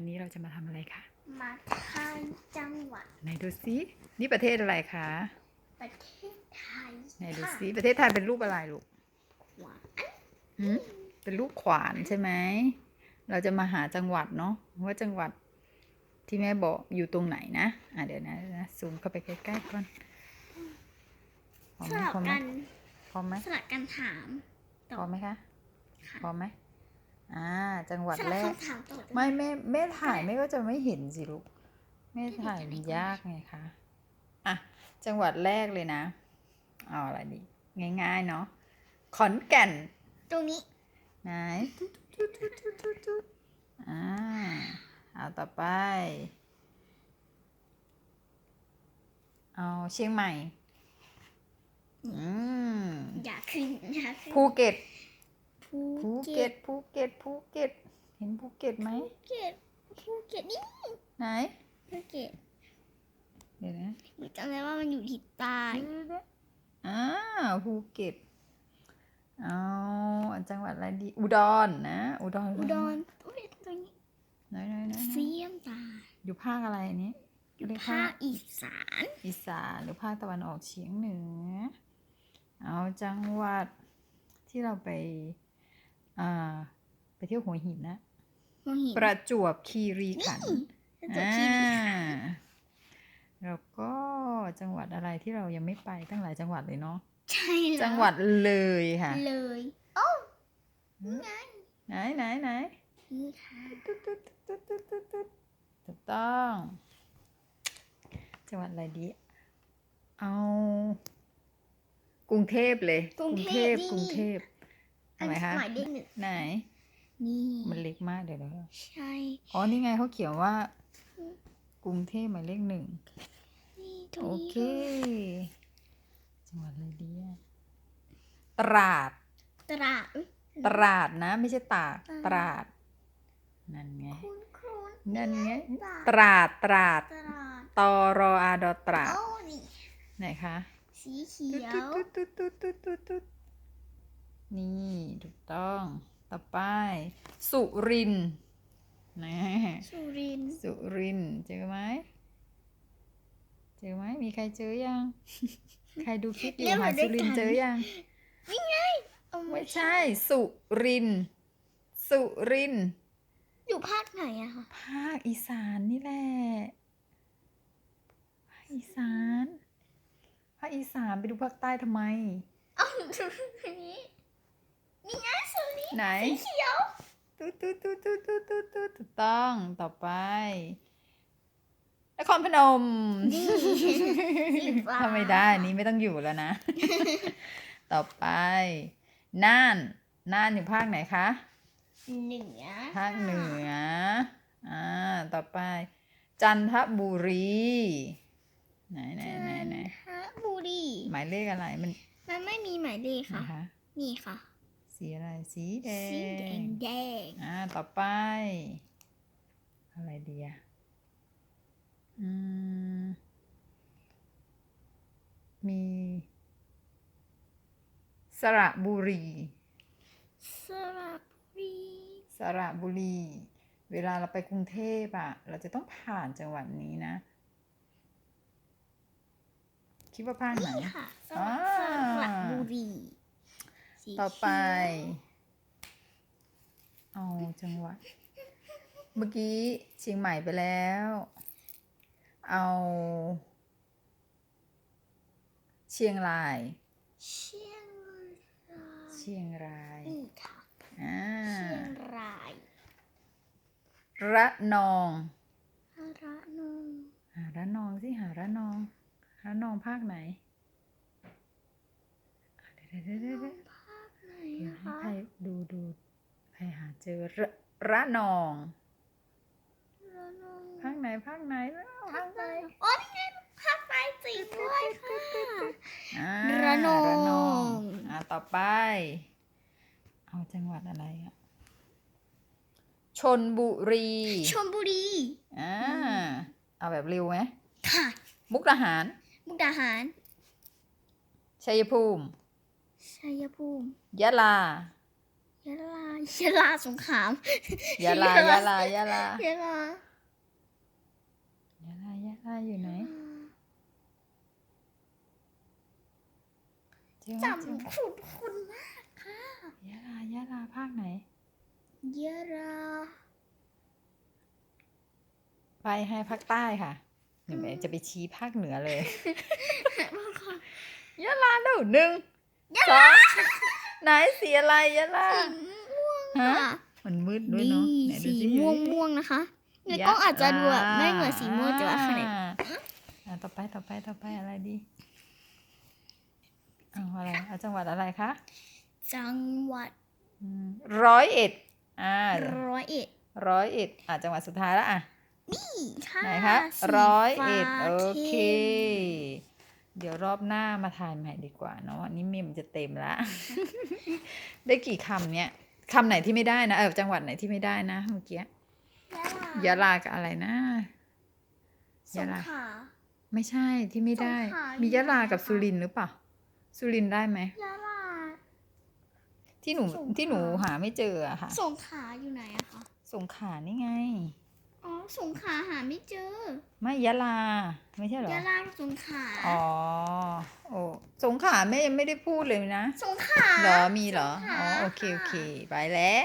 วันนี้เราจะมาทำอะไรคะ มาทานจังหวัดไหนดูซินี่ประเทศอะไรคะประเทศไทยไหนดูค่ะซิประเทศไทยเป็นรูปอะไรลูกหวานหืมเป็นรูปขวานใช่ไหม เราจะมาหาจังหวัดเนาะว่าจังหวัดที่แม่บอกอยู่ตรงไหนนะ อะเดี๋ยวนะเดี๋ยวนะซูมเข้าไปใกล้ๆก่อนพร้อมสไหมลับพร้อมไหมกันพร้อมไหมสลับกันถามตพร้ออมบไหมคะ ค่ะพร้อมไหม อ่า จังหวัดสลัแรบกคำถามตอบไม่แม่แม่ถ่ายแม่ก็จะไม่เห็นสิลูกแม่ถ่ายมันยากไงคะอะจังหวัดแรกเลยนะเอาอะไรดีง่ายๆเนาะขอนแก่นตรงนี้ไหนตุ๊ดตุ๊ดตุ๊ดตุ๊ดตุ๊ดตุ๊ดอ่าเอาต่อไป เอาเชียงใหม่อืม อยากขึ้นอยากขึ้นภูเก็ต ภูภูเก็ตภูเก็ตภูเก็ต เห็นภูเก็ตไหม ภูเก็ตภูเก็ตนี่ไหน ภูเก็ตเดี๋ยวนะหนูจำได้ว่ามันอยู่ที่ใต้อ่าภูเก็ตเอาจังหวัดอะไรดี อุดรนะ อุดร อุดรอุ้ยตรงนี้ไหนไหนไหนไหนเสียมตา อยู่ภาคอะไรอันนี้อยู่เรียกภาคอีสาน อีสานหรือภาคตะวันออกเฉียงเหนือ เอาจังหวัดที่เราไป อ่า ไปเที่ยวหัวหินนะ หัวหินประจวบคีรีขันธ์ประจวบคีรีขันธ์อ่าแล้วก็จังหวัดอะไรที่เรายังไม่ไปตั้งหลายจังหวัดเลยเนาะ ใช่แล้วจังหวัดเลยค่ะ เลยไหนไหนไหนนี่ค่ะตุ๊ดตุ๊ดตุ๊ดตุ๊ดตุ๊ดตุ๊ดถูกต้อง จังหวัดอะไรดี เอา กรุงเทพเลย กรุงเทพ กรุงเทพ อัทำนไมคะหมายเลขหนึ่งไหน นี่มันเล็กมากเดี๋ยวเดี๋ยวใช่อ๋อนี่ไงเขาเขียนว่า กรุงเทพหมายเลขหนึ่งนี่ตรงโอนี้เค จังหวัดอะไรดีอะตราด ตราดอุ๊ย ตราดนะ ไม่ใช่ตากตราดตราด นั่นไง คุณคุณนั่นไงตราดตราดตราดตราดตอรออาดอตราดโอ้นี่ไหนคะสีเขียว ตุ๊ดตุ๊ดตุ๊ดตุ๊ดตุ๊ดตุ๊ด นี่ถูกต้อง ต่อไป สุรินทร์นะสุรินทร์สุรินทร์เจอไหม เจอไหม มีใครเจอยัง ใครดูคลิปอยู่หาสุรินทร์เจอยังเอาไม่ใช่ สุรินทร์สุรินทร์อยู่ภาคไหนอะคะ ภาคอีสานนี่แหละ ภาคอีสาน ภาคอีสานไปดูภาคใต้ทำไมเอ้าอันนี้นี่ไงสุรินทร์ ไหนสีเขียวตุ๊ดตุ๊ดตุ๊ดตุ๊ดตุ๊ดตุ๊ดตุ๊ดถูกต้องต่อไปนครพนมนี่สีฟ้าทำไม่ได้อันนี้ไม่ต้องอยู่แล้วนะ ต่อไป น่าน น่านอยู่ภาคไหนคะเหนือภาคเหนืออ่าต่อไป จันทบุรีไหนไหนไหนไหนจันทบุรีหมายเลขอะไรมัน มันไม่มีหมายเลขค่ะนะคะนี่ค่ะ สีอะไรสีแดสีแดงงแดงอ่าต่อไป อะไรดีอะอืมมีสระบุรี สระบุรีสระบุรี เวลาเราไปกรุงเทพอะเราจะต้องผ่านจังหวัดนี้นะ คิดว่าภาคไหน นี่ค่ะสอ่าระบุรี สีต่อไปเขียวเอาจังหวัด เมื่อกี้เชียงใหม่ไปแล้ว เอา เชียงราย เชียงรายเชียงรายนี่ค่ะอ่าเชียงรายระนองระนองหาระนองสิหาระนองระนองภาคไหนอะเดี๋ยวเดี๋ยวเดี๋ยว เดี๋ยวภาคไหนเดี๋ยวอะให้คะใครดูดูใครหาเจอระระนอง ระนองภาคไหนภาคไหนแล้วภาคใต้อ๋อนี่ไงภาคใต้จริงด้วยค่ะอ่าระนองระนองอ่าต่อไป เอาจังหวัดอะไรอะชนบุรีชลบุรีอ่าเอาแบบเร็วไหมค่ะ มุกดาหาร มุกดาหารชัยภูมิ ชัยภูมิยะลายยะลายะลาสงขลามยะลายะลายะลายะลายะลายะลาอยู่ไหนเจ้าจเจ้าำคุณคุณมากค่ะยะลายะลาภาคไหนยะลาไปให้ภาคใต้ค่ะเดี๋ยวแม่จะไปชี้ภาคเหนือเลยยะลาแล้วหนึ่ง สองไหนสีอะไรยะลาสีม่วงฮะค่ะมันมืดด้วยเนาะนี่ไหนดูสีม่วงม่วงๆนะคะในกล้องอาจจะดูแบบไม่เหมือนสีม่วงแต่ว่าข้างในอ่าอ่าต่อไปต่อไปต่อไปอะไรดีเอาอะไรเอาจังหวัดอะไรคะจังหวัดอืมร้อยเอ็ดอ่าร้อยเอ็ดร้อยเอ็ดอะจังหวัดสุดท้ายแล้วอะนี่ค่ะไหนคะสีร้อยเอ็ดฟ้าโอเคข้ม เดี๋ยวรอบหน้ามาถ่ายใหม่ดีกว่าเนาะอันนี้เมมจะเต็มละ ได้กี่คำเนี่ยคำไหนที่ไม่ได้นะเออจังหวัดไหนที่ไม่ได้นะเมื่อกี้ยะยะลากับอะไรนะสยะงลาขลาไม่ใช่ที่ไม่ได้สงขลามีมียะลาไหนกับคะสุรินทร์หรือเปล่าสุรินทร์ได้ไหมยะลาที่หนูสงขลาที่หนูหาไม่เจออะค่ะสงขลาอยู่ไหนอะคะสงขลานี่ไง อ๋อสงขลาหาไม่เจอ ไม่ยะลา ไม่ใช่เหรอ ยะลากับสงขลาอ๋อ โอ้สงขลาแม่ยังไม่ได้พูดเลยนะ สงขลา เหรอ มีเหรอสงขลาอ๋อ โอเค โอค่ะเค ไปแล้ว